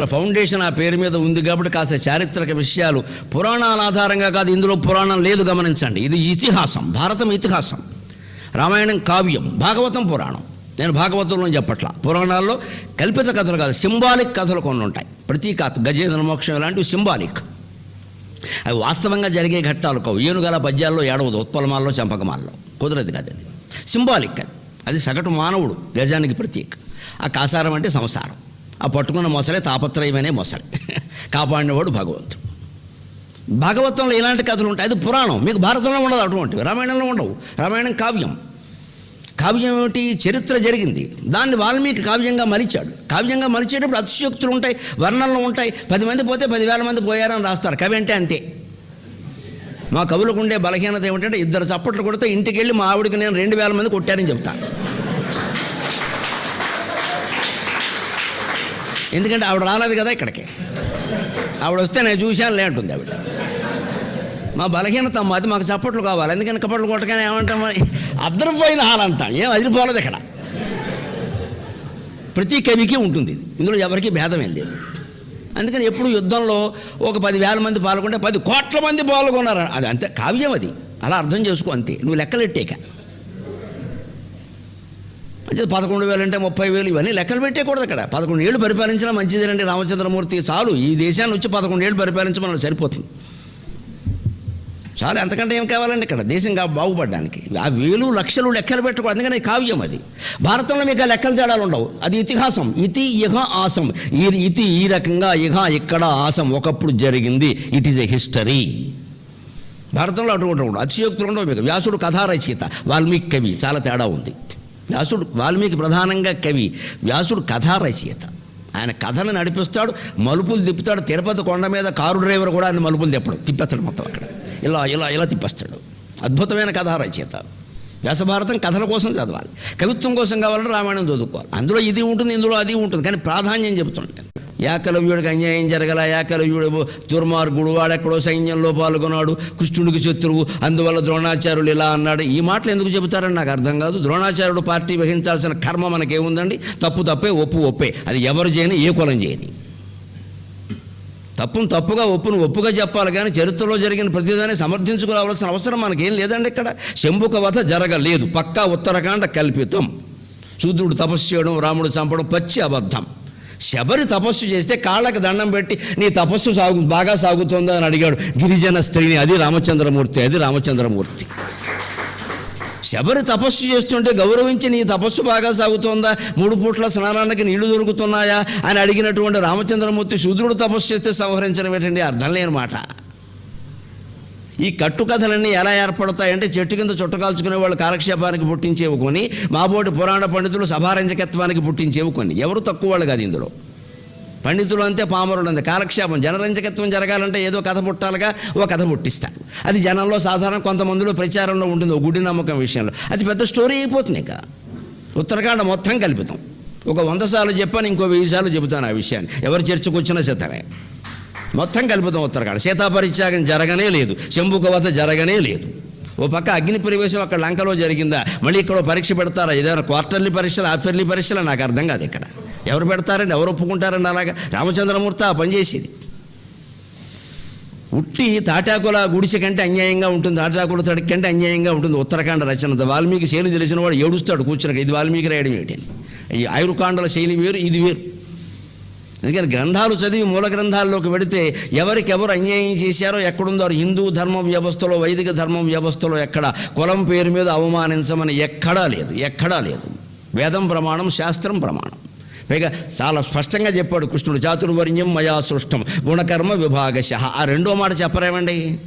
Foundation ఆ పేరు మీద ఉంది కాబట్టి కాస్త చారిత్రక విషయాలు పురాణాల ఆధారంగా కాదు ఇందులో పురాణం లేదు గమనించండి. ఇది ఇతిహాసం భారతం ఇతిహాసం. రామాయణం కావ్యం భాగవతం పురాణం. నేను భాగవతంలో చెప్పట్ల. పురాణాల్లో కల్పిత కథలు కాదు సింబాలిక్ కథలు కొన్ని ఉంటాయి. ప్రతీకాత్ గజేంద్ర మోక్షం ఇలాంటివి సింబాలిక్. అవి వాస్తవంగా జరిగే ఘట్టాలు కావు. ఏనుగల పద్యాల్లో ఏడవదు ఉత్పలమాల్లో చంపకమాల్లో. కుదరదు కాదు అది. సింబాలిక్ అది. అది సగటు మానవుడు గజానికి ప్రతీక. ఆ కాసారం అంటే సంసారం. ఆ పట్టుకున్న మొసలే తాపత్రయమనే మొసలి. కాపాడినవాడు భగవంతుడు. భాగవతంలో ఇలాంటి కథలు ఉంటాయి. అది పురాణం. మీకు భారతంలో ఉండదు అటువంటివి. రామాయణంలో ఉండవు. రామాయణం కావ్యం. కావ్యం ఏమిటి? చరిత్ర జరిగింది. దాన్ని వాల్మీకి కావ్యంగా మలిచాడు కావ్యంగా మలిచేటప్పుడు అతిశయోక్తులు ఉంటాయి వర్ణనలు ఉంటాయి. పది మంది పోతే పదివేల మంది పోయారని రాస్తారు. కవి అంటే అంతే. మా కవులకు ఉండే బలహీనత ఏమిటంటే ఇద్దరు చప్పట్లు కొడితే ఇంటికి వెళ్ళి మా ఆవిడకి నేను రెండు వేల మంది కొట్టారని చెప్తాను ఎందుకంటే ఆవిడ రాలేదు కదా ఇక్కడికి. ఆవిడ వస్తే నేను చూశాను లే అంటుంది ఆవిడ. మా బలహీనత అమ్మ అది మాకు చప్పట్లు కావాలి. ఎందుకని కప్పట్లు కొట్టగానే ఏమంటాం మరి? అద్దరిపోయిన హాలంటాం ఏం అదిరిపోలేదు ఇక్కడ. ప్రతి కవికి ఉంటుంది ఇది. ఇందులో ఎవరికి భేదం ఏం లేదు. అందుకని ఎప్పుడు యుద్ధంలో ఒక పదివేల మంది పాల్గొంటే పది కోట్ల మంది పాల్గొన్నారు. అది అంతే కావ్యం అది. అలా అర్థం చేసుకో అంతే. నువ్వు లెక్కలెట్టేక. మంచిది పదకొండు వేలు అంటే ముప్పై వేలు ఇవన్నీ లెక్కలు పెట్టేకూడదు అక్కడ. పదకొండు ఏళ్ళు పరిపాలించినా మంచిదేనండి రామచంద్రమూర్తి చాలు. ఈ దేశాన్ని వచ్చి పదకొండు ఏళ్ళు పరిపాలించమని సరిపోతుంది. చాలా ఎంతకంటే ఏం కావాలండి ఇక్కడ? దేశం బాగుపడడానికి. ఆ వేలు లక్షలు లెక్కలు పెట్టకూడదు. అందుకని కావ్యం అది. భారతంలో మీకు ఆ లెక్కలు తేడాలు ఉండవు. అది ఇతిహాసం. ఇతి ఇహ ఆసం. ఈ ఇతి ఈ రకంగా ఇహ ఇక్కడ ఆసం. ఒకప్పుడు జరిగింది. It is a history. భారతంలో అటువంటి ఉండవు. అతిశయోక్తులు ఉండవు మీకు. వ్యాసుడు కథారచయిత వాల్మీకి కవి. చాలా తేడా ఉంది. వ్యాసుడు వాల్మీకి ప్రధానంగా కవి. వ్యాసుడు కథా రచయిత. ఆయన కథను నడిపిస్తాడు మలుపులు తిప్పుతాడు. తిరుపతి కొండ మీద కారు డ్రైవర్ కూడా ఆయన మలుపులు తిప్పడు తిప్పేస్తాడు మొత్తం అక్కడ. ఇలా ఇలా ఇలా తిప్పేస్తాడు. అద్భుతమైన కథా రచయిత. వ్యాసభారతం కథల కోసం చదవాలి. కవిత్వం కోసం కావాలంటే రామాయణం చదువుకోవాలి. అందులో ఇది ఉంటుంది ఇందులో అది ఉంటుంది. కానీ ప్రాధాన్యం చెబుతుండే ఏకలవ్యుడికి అన్యాయం జరగల ఏకలవ్యుడు దుర్మార్గుడు వాడెక్కడో సైన్యంలో పాల్గొన్నాడు కృష్ణుడికి శత్రువు అందువల్ల ద్రోణాచార్యులు ఇలా అన్నాడు. ఈ మాటలు ఎందుకు చెబుతారని నాకు అర్థం కాదు. ద్రోణాచార్యుడు పార్టీ వహించాల్సిన కర్మ మనకేముందండి తప్పు తప్పే ఒప్పు ఒప్పే. అది ఎవరు చేయని ఏ కులం చేయని. తప్పును తప్పుగా ఒప్పును ఒప్పుగా చెప్పాలి కానీ చరిత్రలో జరిగిన ప్రతిదాన్ని సమర్థించుకోవాల్సిన అవసరం మనకేం లేదండి ఇక్కడ. శంభుక వధ జరగలేదు. పక్కా ఉత్తరాఖండ కల్పితం. శూద్రుడు తపస్సు చేయడం రాముడు చంపడం పచ్చి అబద్ధం. శబరి తపస్సు చేస్తే కాళ్ళకి దండం పెట్టి నీ తపస్సు సాగు బాగా సాగుతుందో? అని అడిగాడు గిరిజన స్త్రీని. అది రామచంద్రమూర్తి అది రామచంద్రమూర్తి. శబరి తపస్సు చేస్తుంటే గౌరవించి నీ తపస్సు బాగా సాగుతోందా? మూడు పూట్ల స్నానానికి నీళ్ళు దొరుకుతున్నాయా? అని అడిగినటువంటి రామచంద్రమూర్తి శూద్రుడు తపస్సు చేస్తే సంహరించడం ఏంటండి? అర్థం లేని మాట. ఈ కట్టుకథలన్నీ ఎలా ఏర్పడతాయంటే చెట్టు కింద చుట్టకాల్చుకునే వాళ్ళు కాలక్షేపానికి పుట్టించేవి కొని మాబోటి పురాణ పండితులు సభారంజకత్వానికి పుట్టించేవి కొన్ని ఎవరు తక్కువ వాళ్ళు కాదు ఇందులో. పండితులు అంతే పామరులు అంతే. కాలక్షేపం జనరంజకత్వం జరగాలంటే ఏదో కథ పుట్టాలిగా ఓ కథ పుట్టిస్తారు. అది జనంలో సాధారణ కొంతమందిలో ప్రచారంలో ఉంటుంది ఓ గుడి నమ్మకం విషయంలో. అది పెద్ద స్టోరీ అయిపోతుంది ఇక. ఉత్తరాఖండ మొత్తం కల్పితం. ఒక వంద సార్లు చెప్పాను ఇంకో వెయ్యి సార్లు చెబుతాను ఆ విషయాన్ని. ఎవరు చర్చకు వచ్చినా సిద్ధమే. మొత్తం కలుపుతాం ఉత్తరాఖండ సీతాపరిత్యాగం జరగనే లేదు. శంభుకవత జరగనే లేదు. ఓ పక్క అగ్ని ప్రవేశం అక్కడ లంకలో జరిగిందా? మళ్ళీ ఇక్కడ పరీక్ష పెడతారా? ఏదైనా క్వార్టర్లీ పరీక్షలు హాఫర్లీ పరీక్షలు? నాకు అర్థం కాదు ఇక్కడ. ఎవరు పెడతారండి ఎవరు ఒప్పుకుంటారండి అలాగా? రామచంద్రమూర్తి ఆ పని చేసేది. ఉట్టి తాటాకుల గుడిసె కంటే అన్యాయంగా ఉంటుంది. తాటాకుల తడికి కంటే అన్యాయంగా ఉంటుంది. ఉత్తరాఖండ రచన వాల్మీకి శైలి తెలిసిన వాడు ఏడుస్తాడు కూర్చున్నాడు ఇది వాల్మీకి రాయడం ఏంటి ఈ ఆయుర్కాండల శైలి వేరు ఇది వేరు. అందుకని గ్రంథాలు చదివి మూల గ్రంథాల్లోకి వెడితే ఎవరికెవరు అన్యాయం చేశారో ఎక్కడుందో హిందూ ధర్మ వ్యవస్థలో వైదిక ధర్మ వ్యవస్థలో ఎక్కడ? కులం పేరు మీద అవమానించమని ఎక్కడా లేదు ఎక్కడా లేదు. వేదం ప్రమాణం శాస్త్రం ప్రమాణం. పైగా చాలా స్పష్టంగా చెప్పాడు కృష్ణుడు చాతుర్వర్ణ్యం మయా సృష్టం గుణకర్మ విభాగశ. ఆ రెండో మాట చెప్పరేమండి?